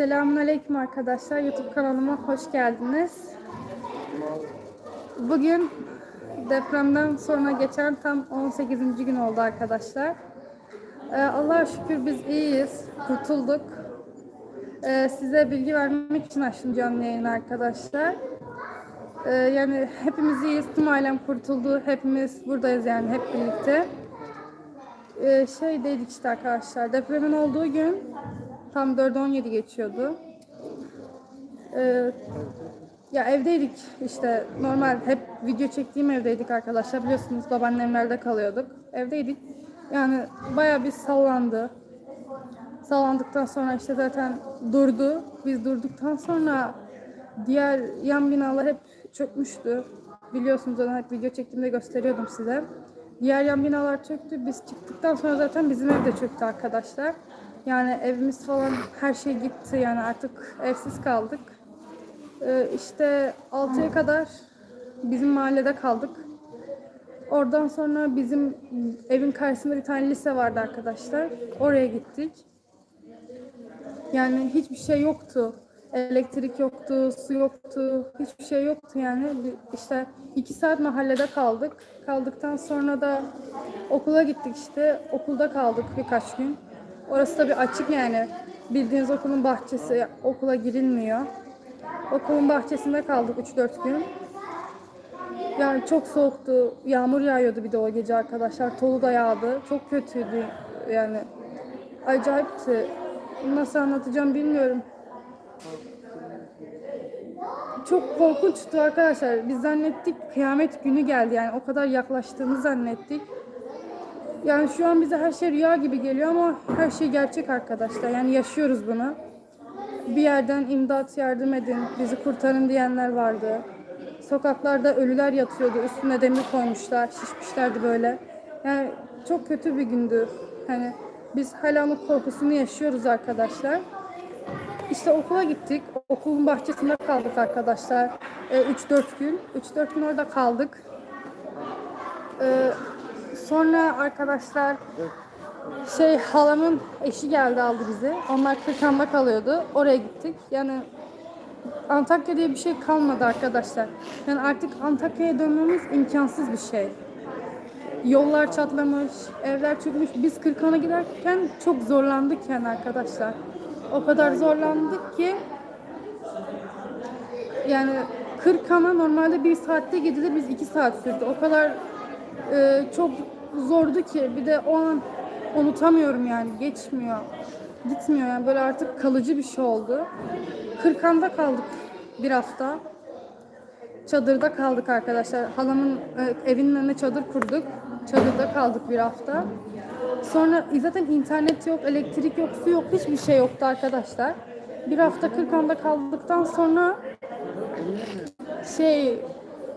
Selamünaleyküm arkadaşlar. YouTube kanalıma hoş geldiniz. Bugün depremden sonra geçen tam 18. gün oldu arkadaşlar. Ee, Allah'a şükür biz iyiyiz. Kurtulduk. Ee, size bilgi vermek için açtım canlı yayını arkadaşlar. Ee, yani hepimiz iyiyiz. Tüm ailem kurtuldu. Hepimiz buradayız yani hep birlikte. Ee, şeydeydik işte arkadaşlar. Depremin olduğu gün tam 4-17 geçiyordu. Ee, ya evdeydik işte normal hep video çektiğim evdeydik arkadaşlar biliyorsunuz babaannemlerde kalıyorduk. Evdeydik. Yani baya bir sallandı. Sallandıktan sonra işte zaten durdu. Biz durduktan sonra diğer yan binalar hep çökmüştü. Biliyorsunuz zaten hep video çektiğimde gösteriyordum size. Diğer yan binalar çöktü. Biz çıktıktan sonra zaten bizim ev de çöktü arkadaşlar. Yani evimiz falan her şey gitti yani artık evsiz kaldık. Ee, işte 6'ya kadar bizim mahallede kaldık. Oradan sonra bizim evin karşısında bir tane lise vardı arkadaşlar. Oraya gittik. Yani hiçbir şey yoktu. Elektrik yoktu, su yoktu, hiçbir şey yoktu yani. İşte iki saat mahallede kaldık. Kaldıktan sonra da okula gittik işte. Okulda kaldık birkaç gün. Orası da bir açık yani. Bildiğiniz okulun bahçesi, okula girilmiyor. Okulun bahçesinde kaldık 3-4 gün. Yani çok soğuktu. Yağmur yağıyordu bir de o gece arkadaşlar. Tolu da yağdı. Çok kötüydü yani. Acayipti. Nasıl anlatacağım bilmiyorum. Çok korkunçtu arkadaşlar. Biz zannettik kıyamet günü geldi yani. O kadar yaklaştığını zannettik. Yani şu an bize her şey rüya gibi geliyor ama her şey gerçek arkadaşlar. Yani yaşıyoruz bunu. Bir yerden imdat yardım edin, bizi kurtarın diyenler vardı. Sokaklarda ölüler yatıyordu, üstüne demir koymuşlar, şişmişlerdi böyle. Yani çok kötü bir gündü. Hani biz hala onun korkusunu yaşıyoruz arkadaşlar. İşte okula gittik. Okulun bahçesinde kaldık arkadaşlar. Ee, 3-4 gün. 3-4 gün orada kaldık. Ee, sonra arkadaşlar şey halamın eşi geldi aldı bizi. Onlar Kırkan'da kalıyordu. Oraya gittik. Yani Antakya diye bir şey kalmadı arkadaşlar. Yani artık Antakya'ya dönmemiz imkansız bir şey. Yollar çatlamış, evler çökmüş. Biz Kırkan'a giderken çok zorlandık yani arkadaşlar. O kadar zorlandık ki yani Kırkan'a normalde bir saatte gidilir biz iki saat sürdü. O kadar e, çok zordu ki bir de o an unutamıyorum yani geçmiyor. Gitmiyor yani böyle artık kalıcı bir şey oldu. Kırkan'da kaldık bir hafta. Çadırda kaldık arkadaşlar. Halamın e, evinin önüne çadır kurduk. Çadırda kaldık bir hafta. Sonra zaten internet yok, elektrik yok, su yok, hiçbir şey yoktu arkadaşlar. Bir hafta Kırkan'da kaldıktan sonra şey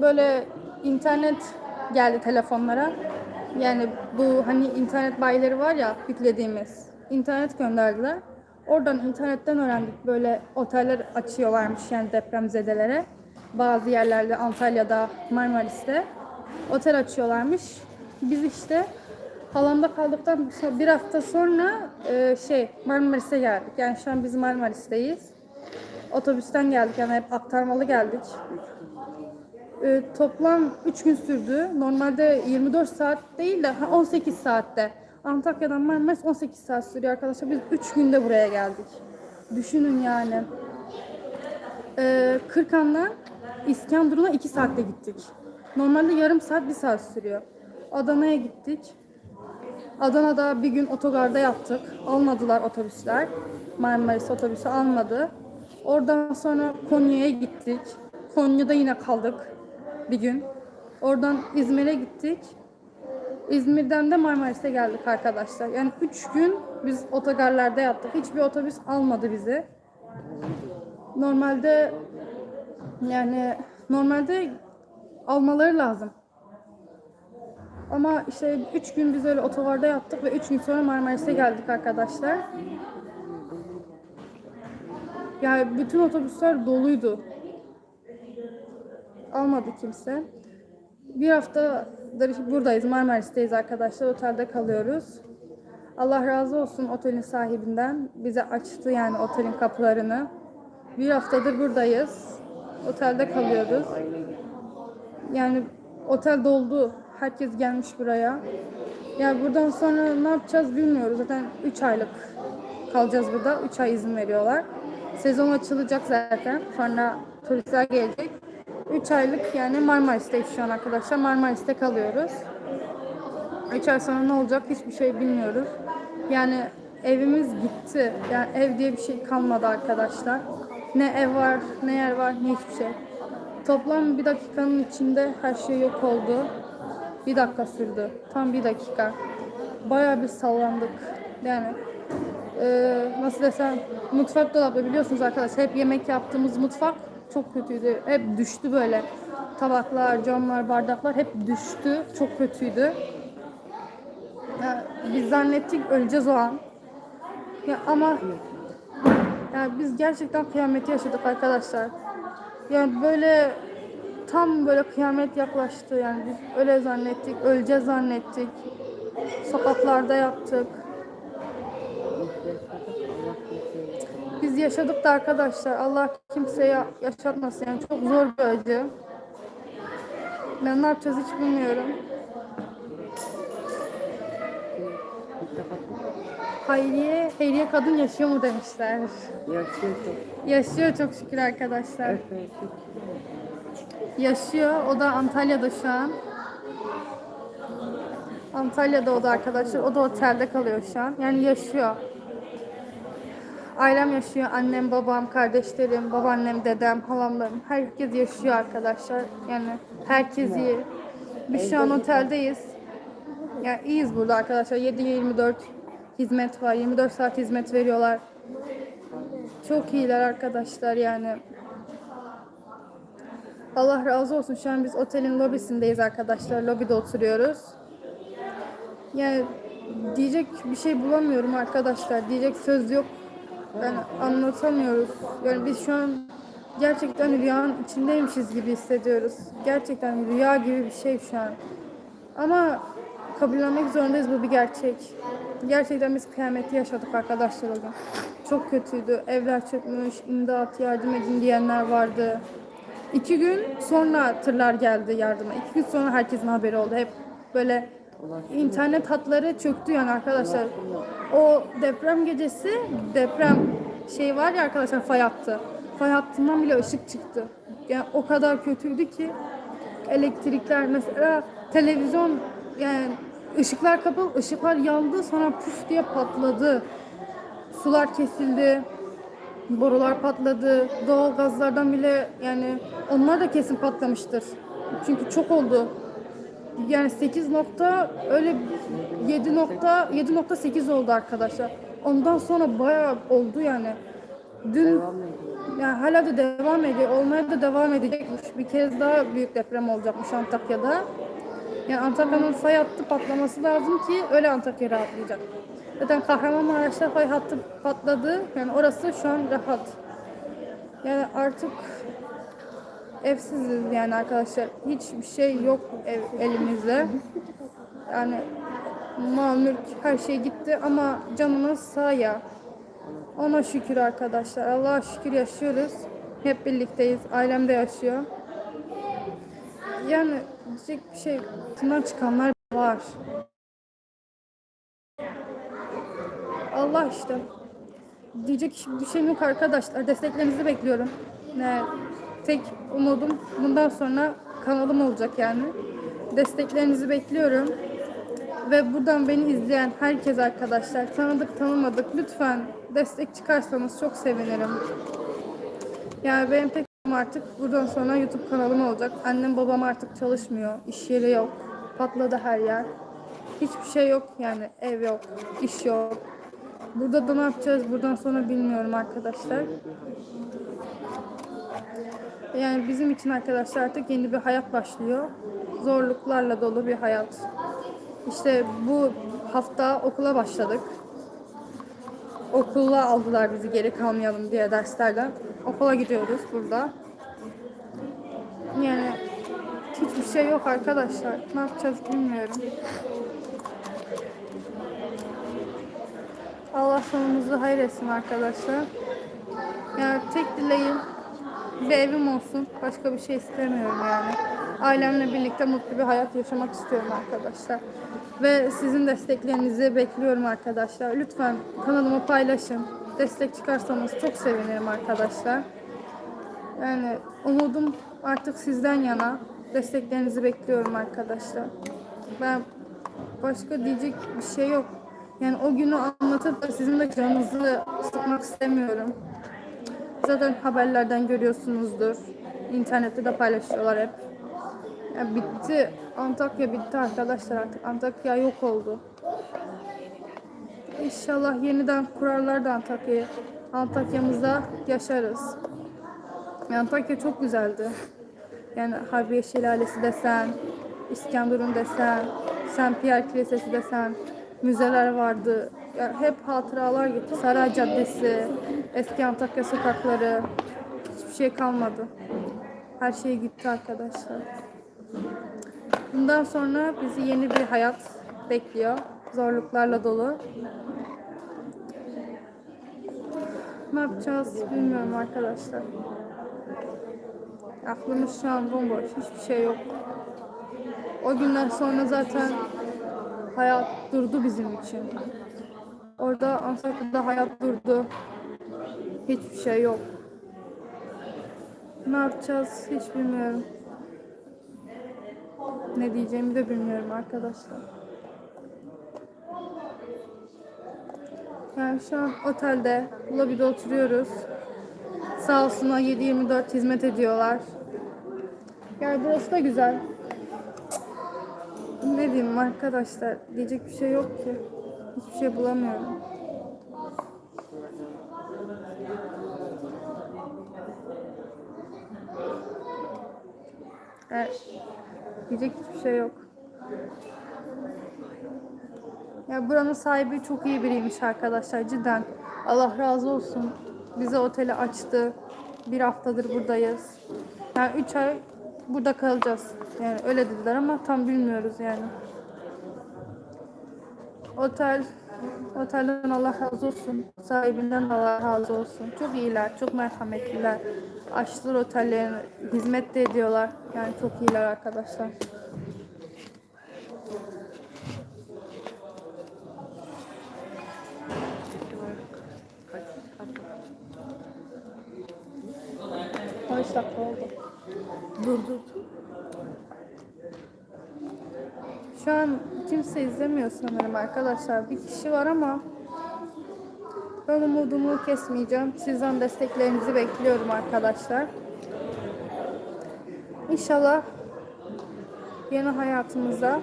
böyle internet geldi telefonlara. Yani bu hani internet bayileri var ya yüklediğimiz. internet gönderdiler. Oradan internetten öğrendik böyle oteller açıyorlarmış yani depremzedelere. Bazı yerlerde Antalya'da, Marmaris'te otel açıyorlarmış. Biz işte halamda kaldıktan bir hafta sonra e, şey Marmaris'e geldik. Yani şu an biz Marmaris'teyiz. Otobüsten geldik yani hep aktarmalı geldik. E, toplam 3 gün sürdü. Normalde 24 saat değil de ha, 18 saatte. Antakya'dan Marmaris 18 saat sürüyor arkadaşlar. Biz 3 günde buraya geldik. Düşünün yani. E, Kırkan'dan İskenderun'a 2 saatte gittik. Normalde yarım saat 1 saat sürüyor. Adana'ya gittik. Adana'da bir gün otogarda yattık. Almadılar otobüsler. Marmaris otobüsü almadı. Oradan sonra Konya'ya gittik. Konya'da yine kaldık bir gün. Oradan İzmir'e gittik. İzmir'den de Marmaris'e geldik arkadaşlar. Yani 3 gün biz otogarlarda yattık. Hiçbir otobüs almadı bizi. Normalde yani normalde almaları lazım. Ama işte 3 gün biz öyle otogarda yattık ve 3 gün sonra Marmaris'e geldik arkadaşlar. Yani bütün otobüsler doluydu. Almadı kimse. Bir haftadır buradayız, Marmaris'teyiz arkadaşlar. Otelde kalıyoruz. Allah razı olsun otelin sahibinden. Bize açtı yani otelin kapılarını. Bir haftadır buradayız. Otelde kalıyoruz. Yani otel doldu. Herkes gelmiş buraya. Yani buradan sonra ne yapacağız bilmiyoruz. Zaten 3 aylık kalacağız burada. 3 ay izin veriyorlar. Sezon açılacak zaten. Sonra turistler gelecek. 3 aylık yani Marmaris'teyiz şu an arkadaşlar. Marmaris'te kalıyoruz. 3 ay sonra ne olacak hiçbir şey bilmiyoruz. Yani evimiz gitti. Yani ev diye bir şey kalmadı arkadaşlar. Ne ev var, ne yer var, ne hiçbir şey. Toplam bir dakikanın içinde her şey yok oldu. Bir dakika sürdü. Tam bir dakika. Bayağı bir sallandık. Yani eee, nasıl desem mutfak dolabı biliyorsunuz arkadaşlar hep yemek yaptığımız mutfak çok kötüydü. Hep düştü böyle. Tabaklar, camlar, bardaklar hep düştü. Çok kötüydü. Ya, biz zannettik öleceğiz o an. Ya ama yani biz gerçekten kıyameti yaşadık arkadaşlar. Yani böyle tam böyle kıyamet yaklaştı yani biz öyle zannettik, öleceğiz zannettik. Sokaklarda yattık. Biz yaşadık da arkadaşlar. Allah kimseye yaşatmasın. Yani çok zor bir acı. Ben ne yapacağız hiç bilmiyorum. Hayriye, Hayriye kadın yaşıyor mu demişler. Yaşıyor çok. Yaşıyor çok şükür arkadaşlar. Evet. Yaşıyor. O da Antalya'da şu an. Antalya'da o da arkadaşlar. O da otelde kalıyor şu an. Yani yaşıyor. Ailem yaşıyor. Annem, babam, kardeşlerim, babaannem, dedem, halamlarım. Herkes yaşıyor arkadaşlar. Yani herkes iyi. Biz şu an oteldeyiz. Yani iyiyiz burada arkadaşlar. 7-24 hizmet var. 24 saat hizmet veriyorlar. Çok iyiler arkadaşlar yani. Allah razı olsun. Şu an biz otelin lobisindeyiz arkadaşlar. Lobide oturuyoruz. Yani diyecek bir şey bulamıyorum arkadaşlar. Diyecek söz yok. Yani anlatamıyoruz. Yani biz şu an gerçekten rüyanın içindeymişiz gibi hissediyoruz. Gerçekten rüya gibi bir şey şu an. Ama kabullenmek zorundayız bu bir gerçek. Gerçekten biz kıyameti yaşadık arkadaşlar o gün. Çok kötüydü. Evler çökmüş, imdat, yardım edin diyenler vardı. İki gün sonra tırlar geldi yardıma. İki gün sonra herkesin haberi oldu. Hep böyle internet hatları çöktü yani arkadaşlar. O deprem gecesi deprem şey var ya arkadaşlar fay hattı. Fay hattından bile ışık çıktı. Yani o kadar kötüydü ki elektrikler mesela televizyon yani ışıklar kapalı ışıklar yandı sonra puf diye patladı. Sular kesildi. Borular patladı. Doğal gazlardan bile yani onlar da kesin patlamıştır. Çünkü çok oldu. Yani 8 nokta öyle 7 nokta 7.8 oldu arkadaşlar. Ondan sonra bayağı oldu yani. Dün yani hala da devam ediyor. Olmaya da devam edecekmiş. Bir kez daha büyük deprem olacakmış Antakya'da. Yani Antakya'nın fay hattı patlaması lazım ki öyle Antakya rahatlayacak. Zaten Kahramanmaraş'ta fay hattı patladı. Yani orası şu an rahat. Yani artık evsiziz yani arkadaşlar. Hiçbir şey yok ev, elimizde. Yani mal mülk her şey gitti ama canımız sağ ya. Ona şükür arkadaşlar. Allah'a şükür yaşıyoruz. Hep birlikteyiz. Ailem de yaşıyor. Yani diyecek bir şey bundan çıkanlar var. Allah işte. Diyecek bir şeyim yok arkadaşlar. Desteklerinizi bekliyorum. Ne, tek umudum bundan sonra kanalım olacak yani. Desteklerinizi bekliyorum. Ve buradan beni izleyen herkes arkadaşlar tanıdık tanımadık lütfen destek çıkarsanız çok sevinirim. Yani benim tek artık buradan sonra YouTube kanalım olacak. Annem babam artık çalışmıyor. iş yeri yok. Patladı her yer. Hiçbir şey yok yani ev yok, iş yok. Burada da ne yapacağız buradan sonra bilmiyorum arkadaşlar. Yani bizim için arkadaşlar artık yeni bir hayat başlıyor. Zorluklarla dolu bir hayat. İşte bu hafta okula başladık. Okula aldılar bizi geri kalmayalım diye derslerden. Okula gidiyoruz burada. Yani hiçbir şey yok arkadaşlar. Ne yapacağız bilmiyorum. Allah sonumuzu hayır etsin arkadaşlar. Yani tek dileğim bir evim olsun. Başka bir şey istemiyorum yani. Ailemle birlikte mutlu bir hayat yaşamak istiyorum arkadaşlar. Ve sizin desteklerinizi bekliyorum arkadaşlar. Lütfen kanalımı paylaşın. Destek çıkarsanız çok sevinirim arkadaşlar. Yani umudum artık sizden yana. Desteklerinizi bekliyorum arkadaşlar. Ben başka diyecek bir şey yok. Yani o günü anlatıp da sizin de canınızı sıkmak istemiyorum. Zaten haberlerden görüyorsunuzdur. İnternette de paylaşıyorlar hep. Ya bitti. Antakya bitti arkadaşlar artık. Antakya yok oldu. İnşallah yeniden kurarlar da Antakya'yı. Antakya'mızda yaşarız. Antakya çok güzeldi. Yani Harbiye Şelalesi desen, İskenderun desen, Saint Pierre Kilisesi desen, müzeler vardı. Ya hep hatıralar gitti. Saray Caddesi, eski Antakya sokakları, hiçbir şey kalmadı. Her şey gitti arkadaşlar. Bundan sonra bizi yeni bir hayat bekliyor. Zorluklarla dolu. Ne yapacağız bilmiyorum arkadaşlar. Aklımız şu an bomboş. Hiçbir şey yok. O günden sonra zaten hayat durdu bizim için. Orada Antakya'da hayat durdu. Hiçbir şey yok. Ne yapacağız hiç bilmiyorum. Ne diyeceğimi de bilmiyorum arkadaşlar. Yani şu an otelde, lobide oturuyoruz. Sağ olsunlar 7-24 hizmet ediyorlar. Yani burası da güzel. Ne diyeyim arkadaşlar, diyecek bir şey yok ki. Hiçbir şey bulamıyorum. Evet. Diyecek hiçbir şey yok. Ya buranın sahibi çok iyi biriymiş arkadaşlar cidden. Allah razı olsun. Bize oteli açtı. Bir haftadır buradayız. Yani 3 ay burada kalacağız. Yani öyle dediler ama tam bilmiyoruz yani. Otel Otelden Allah razı olsun. Sahibinden Allah razı olsun. Çok iyiler, çok merhametliler. Açtılar otellerini, hizmet de ediyorlar. Yani çok iyiler arkadaşlar. Kaç dakika oldu? Dur dur. Şu an kimse izlemiyor sanırım arkadaşlar. Bir kişi var ama ben umudumu kesmeyeceğim. Sizden desteklerinizi bekliyorum arkadaşlar. İnşallah yeni hayatımızda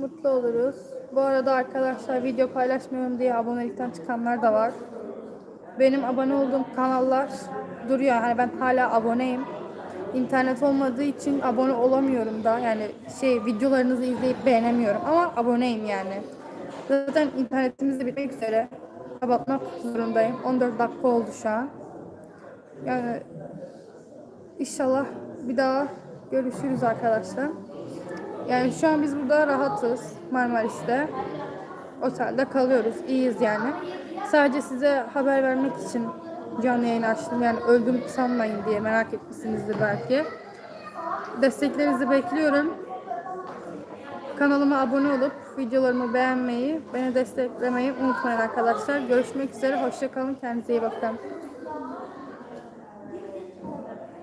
mutlu oluruz. Bu arada arkadaşlar video paylaşmıyorum diye abonelikten çıkanlar da var. Benim abone olduğum kanallar duruyor. Yani ben hala aboneyim. İnternet olmadığı için abone olamıyorum da. Yani şey videolarınızı izleyip beğenemiyorum ama aboneyim yani. Zaten internetimiz de bitmek üzere. Kapatmak zorundayım. 14 dakika oldu şu an. Yani inşallah bir daha görüşürüz arkadaşlar. Yani şu an biz burada rahatız Marmaris'te. Otelde kalıyoruz. iyiyiz yani. Sadece size haber vermek için canlı yayın açtım. Yani öldüm sanmayın diye merak etmişsinizdir belki. Desteklerinizi bekliyorum. Kanalıma abone olup videolarımı beğenmeyi, beni desteklemeyi unutmayın arkadaşlar. Görüşmek üzere. Hoşçakalın. Kendinize iyi bakın.